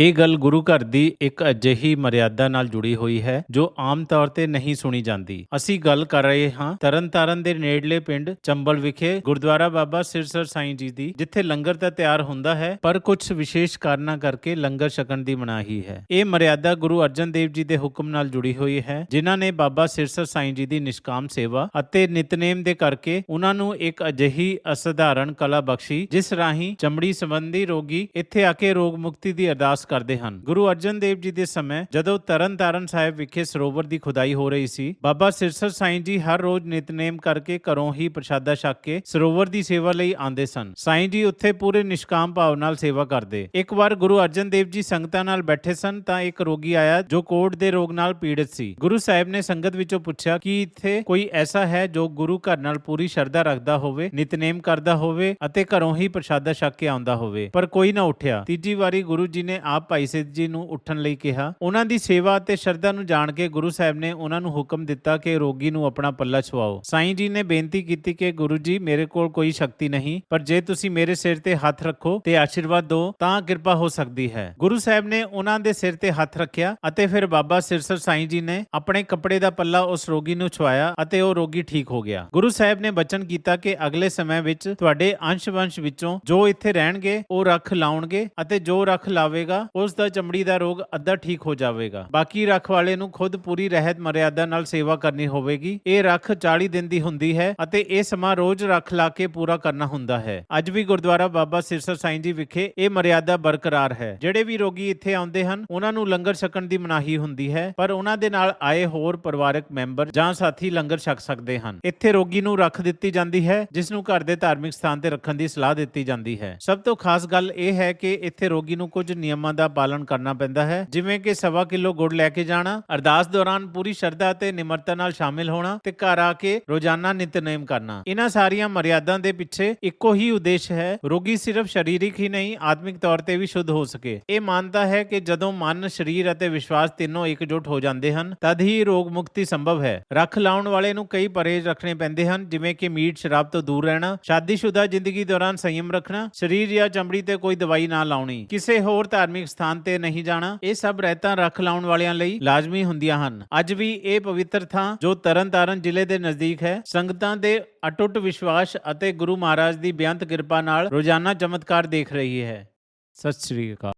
ਇਹ ਗੱਲ ਗੁਰੂ ਘਰ ਦੀ ਇੱਕ ਅਜਿਹੀ ਮਰਿਆਦਾ ਨਾਲ ਜੁੜੀ ਹੋਈ ਹੈ, ਜੋ ਆਮ ਤੌਰ ਤੇ ਨਹੀਂ ਸੁਣੀ ਜਾਂਦੀ। ਅਸੀਂ ਗੱਲ ਕਰ ਰਹੇ ਹਾਂ ਤਰਨਤਾਰਨ ਦੇ ਨੇੜਲੇ ਪਿੰਡ ਚੰਬਲ ਵਿਖੇ ਗੁਰਦੁਆਰਾ ਬਾਬਾ ਸਿਰਸਰ ਸਾਈਂ ਜੀ ਦੀ, ਜਿੱਥੇ ਲੰਗਰ ਤਾਂ ਤਿਆਰ ਹੁੰਦਾ ਹੈ, ਪਰ ਕੁਝ ਵਿਸ਼ੇਸ਼ ਕਾਰਨਾਂ ਕਰਕੇ ਲੰਗਰ ਛਕਣ ਦੀ ਮਨਾਹੀ ਹੈ। ਇਹ ਮਰਿਆਦਾ ਗੁਰੂ ਅਰਜਨ ਦੇਵ ਜੀ ਦੇ ਹੁਕਮ ਨਾਲ ਜੁੜੀ ਹੋਈ ਹੈ, ਜਿਨ੍ਹਾਂ ਨੇ ਬਾਬਾ ਸਿਰਸਰ ਸਾਈਂ ਜੀ ਦੀ ਨਿਸ਼ਕਾਮ ਸੇਵਾ ਅਤੇ ਨਿਤਨੇਮ ਦੇ ਕਰਕੇ ਉਹਨਾਂ ਨੂੰ ਇੱਕ ਅਜਿਹੀ ਅਸਧਾਰਨ ਕਲਾ ਬਖਸ਼ੀ, ਜਿਸ ਰਾਹੀਂ ਚਮੜੀ ਸੰਬੰਧੀ ਰੋਗੀ ਇੱਥੇ ਆ ਕੇ ਰੋਗ ਮੁਕਤੀ ਦੀ ਅਰਦਾਸ ਕਰਦੇ ਹਨ। ਗੁਰੂ ਅਰਜਨ ਦੇਵ ਜੀ ਦੇ ਸਮੇਂ ਜਦੋਂ ਤਰਨਤਾਰਨ ਸਾਹਿਬ ਵਿਖੇ ਸਰੋਵਰ ਦੀ ਖੁਦਾਈ ਹੋ ਰਹੀ ਸੀ, ਬਾਬਾ ਸਿਰਸਰ ਸਾਈਂ ਜੀ ਹਰ ਰੋਜ਼ ਨਿਤਨੇਮ ਕਰਕੇ ਘਰੋਂ ਹੀ ਪ੍ਰਸ਼ਾਦਾ ਛਕ ਕੇ ਸਰੋਵਰ ਦੀ ਸੇਵਾ ਲਈ ਆਉਂਦੇ ਸਨ। ਸਾਈਂ ਜੀ ਉੱਥੇ ਪੂਰੇ ਨਿਸ਼ਕਾਮ ਭਾਵ ਨਾਲ ਸੇਵਾ ਕਰਦੇ। ਇੱਕ ਵਾਰ ਗੁਰੂ ਅਰਜਨ ਦੇਵ ਜੀ ਸੰਗਤਾਂ ਨਾਲ ਬੈਠੇ ਸਨ ਤਾਂ ਇੱਕ ਰੋਗੀ ਆਇਆ ਜੋ ਕੋੜ ਦੇ ਰੋਗ ਨਾਲ ਪੀੜਤ ਸੀ। ਗੁਰੂ ਸਾਹਿਬ ਨੇ ਸੰਗਤ ਵਿੱਚੋਂ ਪੁੱਛਿਆ, ਕਿ ਇੱਥੇ ਕੋਈ ਐਸਾ ਹੈ ਜੋ ਗੁਰੂ ਘਰ ਨਾਲ ਪੂਰੀ ਸ਼ਰਧਾ ਰੱਖਦਾ ਹੋਵੇ, ਨਿਤਨੇਮ ਕਰਦਾ ਹੋਵੇ ਅਤੇ ਘਰੋਂ ਹੀ ਪ੍ਰਸ਼ਾਦਾ ਛਕ ਕੇ ਆਉਂਦਾ ਹੋਵੇ? ਪਰ ਕੋਈ ਨਾ ਉੱਠਿਆ। ਤੀਜੀ ਵਾਰੀ ਗੁਰੂ ਜੀ ਨੇ ਆਪ ਭਾਈ ਸਿੱਧ ਜੀ ਨੂੰ ਉੱਠਣ ਲਈ ਕਿਹਾ। ਉਹਨਾਂ ਦੀ ਸੇਵਾ ਅਤੇ ਸ਼ਰਧਾ ਨੂੰ ਜਾਣ ਕੇ ਗੁਰੂ ਸਾਹਿਬ ਨੇ ਉਹਨਾਂ ਨੂੰ ਹੁਕਮ ਦਿੱਤਾ ਕਿ ਰੋਗੀ ਨੂੰ ਆਪਣਾ ਪੱਲਾ ਛੁਆਓ। ਸਾਈਂ ਜੀ ਨੇ ਬੇਨਤੀ ਕੀਤੀ ਕਿ ਗੁਰੂ ਜੀ, ਮੇਰੇ ਕੋਲ ਕੋਈ ਸ਼ਕਤੀ ਨਹੀਂ, ਪਰ ਜੇ ਤੁਸੀਂ ਮੇਰੇ ਸਿਰ ਤੇ ਹੱਥ ਰੱਖੋ ਤੇ ਆਸ਼ੀਰਵਾਦ ਦਿਓ, ਤਾਂ ਕਿਰਪਾ ਹੋ ਸਕਦੀ ਹੈ। ਗੁਰੂ ਸਾਹਿਬ ਨੇ ਉਹਨਾਂ ਦੇ ਸਿਰ ਤੇ ਹੱਥ ਰੱਖਿਆ ਅਤੇ ਫਿਰ ਬਾਬਾ ਸਿਰਸਰ ਸਾਈਂ ਜੀ ਨੇ ਆਪਣੇ ਕੱਪੜੇ ਦਾ ਪੱਲਾ ਉਸ ਰੋਗੀ ਨੂੰ ਛੁਆਇਆ ਅਤੇ ਉਹ ਰੋਗੀ ਠੀਕ ਹੋ ਗਿਆ। ਗੁਰੂ ਸਾਹਿਬ ਨੇ ਬਚਨ ਕੀਤਾ ਕਿ ਅਗਲੇ ਸਮੇਂ ਵਿੱਚ ਤੁਹਾਡੇ ਅੰਸ਼-ਵੰਸ਼ ਵਿੱਚੋਂ ਜੋ ਇੱਥੇ ਰਹਿਣਗੇ, ਉਹ ਰੱਖ ਲਾਉਣਗੇ ਅਤੇ ਜੋ ਰੱਖ ਲਾਵੇਗਾ ਉਸ ਦਾ ਚਮੜੀ ਦਾ ਰੋਗ ਅੱਧਾ ਠੀਕ ਹੋ ਜਾਵੇਗਾ। ਬਾਕੀ ਰੱਖ ਵਾਲੇ ਨੂੰ ਖੁਦ ਪੂਰੀ ਰਹਿਤ ਮਰਿਆਦਾ ਨਾਲ ਸੇਵਾ ਕਰਨੀ ਹੋਵੇਗੀ। ਇਹ ਰੱਖ 40 ਦਿਨ ਦੀ ਹੁੰਦੀ ਹੈ ਅਤੇ ਇਹ ਸਮਾਂ ਰੋਜ਼ ਰੱਖ ਲਾ ਕੇ ਪੂਰਾ ਕਰਨਾ ਹੁੰਦਾ ਹੈ। ਅੱਜ ਵੀ ਗੁਰਦੁਆਰਾ ਬਾਬਾ ਸਿਰਸਰ ਸਾਈਂ ਜੀ ਵਿਖੇ ਇਹ ਮਰਿਆਦਾ ਬਰਕਰਾਰ ਹੈ। ਜਿਹੜੇ ਵੀ ਰੋਗੀ ਇੱਥੇ ਆਉਂਦੇ ਹਨ, ਉਹਨਾਂ ਨੂੰ ਲੰਗਰ ਛਕਣ ਦੀ ਮਨਾਹੀ ਹੁੰਦੀ ਹੈ, ਪਰ ਉਹਨਾਂ ਦੇ ਨਾਲ ਆਏ ਹੋਰ ਪਰਿਵਾਰਕ ਮੈਂਬਰ ਜਾਂ ਸਾਥੀ ਲੰਗਰ ਛਕ ਸਕਦੇ ਹਨ। ਇੱਥੇ ਰੋਗੀ ਨੂੰ ਰੱਖ ਦਿੱਤੀ ਜਾਂਦੀ ਹੈ, ਜਿਸ ਨੂੰ ਘਰ ਦੇ ਧਾਰਮਿਕ ਸਥਾਨ ਤੇ ਰੱਖਣ ਦੀ ਸਲਾਹ ਦਿੱਤੀ ਜਾਂਦੀ ਹੈ। ਸਭ ਤੋਂ ਖਾਸ ਗੱਲ ਇਹ ਹੈ ਕਿ ਇੱਥੇ ਰੋਗੀ ਨੂੰ ਕੁਝ ਨਿਯਮਾਂ ਦਾ ਪਾਲਣ ਕਰਨਾ ਪੈਂਦਾ ਹੈ। ਜਿਵੇਂ ਕਿ ਸਵਾ ਕਿਲੋ ਗੁੜ ਲੈ ਕੇ ਜਾਣਾ, ਅਰਦਾਸ ਦੌਰਾਨ ਪੂਰੀ ਸ਼ਰਧਾ ਤੇ ਨਿਮਰਤਾ ਨਾਲ ਸ਼ਾਮਿਲ ਹੋਣਾ ਤੇ ਘਰ ਆ ਕੇ ਰੋਜ਼ਾਨਾ ਨਿਤਨੇਮ ਕਰਨਾ। ਇਹਨਾਂ ਸਾਰੀਆਂ ਮਰਿਆਦਾਂ ਦੇ ਪਿੱਛੇ ਇੱਕੋ ਹੀ ਉਦੇਸ਼ ਹੈ, ਰੋਗੀ ਸਿਰਫ ਸਰੀਰਕ ਹੀ ਨਹੀਂ, ਆਤਮਿਕ ਤੌਰ ਤੇ ਵੀ ਸ਼ੁੱਧ ਹੋ ਸਕੇ। ਇਹ ਮਾਨਤਾ ਹੈ ਕਿ ਜਦੋਂ ਮਨ, ਸਰੀਰ ਅਤੇ ਵਿਸ਼ਵਾਸ ਤਿੰਨੋਂ ਇਕਜੁੱਟ ਹੋ ਜਾਂਦੇ ਹਨ, ਤਦ ਹੀ ਰੋਗ ਮੁਕਤੀ ਸੰਭਵ ਹੈ। ਰੱਖ ਲਾਉਣ ਵਾਲੇ ਨੂੰ ਕਈ ਪਰਹੇਜ਼ ਰੱਖਣੇ ਪੈਂਦੇ ਹਨ, ਜਿਵੇਂ ਕਿ ਮੀਟ, ਸ਼ਰਾਬ ਤੋਂ ਦੂਰ ਰਹਿਣਾ, ਸ਼ਾਦੀशुदा ਜ਼ਿੰਦਗੀ ਦੌਰਾਨ ਸੰਯਮ ਰੱਖਣਾ, ਸਰੀਰ ਜਾਂ ਚਮੜੀ ਤੇ ਕੋਈ ਦਵਾਈ ਨਾ ਲਾਉਣੀ। ਕਿਸੇ ਹੋਰ ਧਾਰਮਿਕ ਧਾਰਮਿਕ ਸਥਾਨ ਤੇ ਨਹੀਂ ਜਾਣਾ, ਇਹ ਸਭ ਰਹਿਤਾਂ ਰੱਖ ਲਾਉਣ ਵਾਲਿਆਂ ਲਈ ਲਾਜ਼ਮੀ ਹੁੰਦੀਆਂ ਹਨ। ਅੱਜ ਵੀ ਇਹ ਪਵਿੱਤਰ ਥਾਂ, ਜੋ ਤਰਨਤਾਰਨ ਜ਼ਿਲ੍ਹੇ ਦੇ ਨਜ਼ਦੀਕ ਹੈ, ਸੰਗਤਾਂ ਦੇ ਅਟੁੱਟ ਵਿਸ਼ਵਾਸ ਅਤੇ ਗੁਰੂ ਮਹਾਰਾਜ ਦੀ ਬੇਅੰਤ ਕਿਰਪਾ ਨਾਲ ਰੋਜ਼ਾਨਾ ਚਮਤਕਾਰ ਦੇਖ ਰਹੀ ਹੈ। ਸਤਿ ਸ੍ਰੀ ਅਕਾਲ।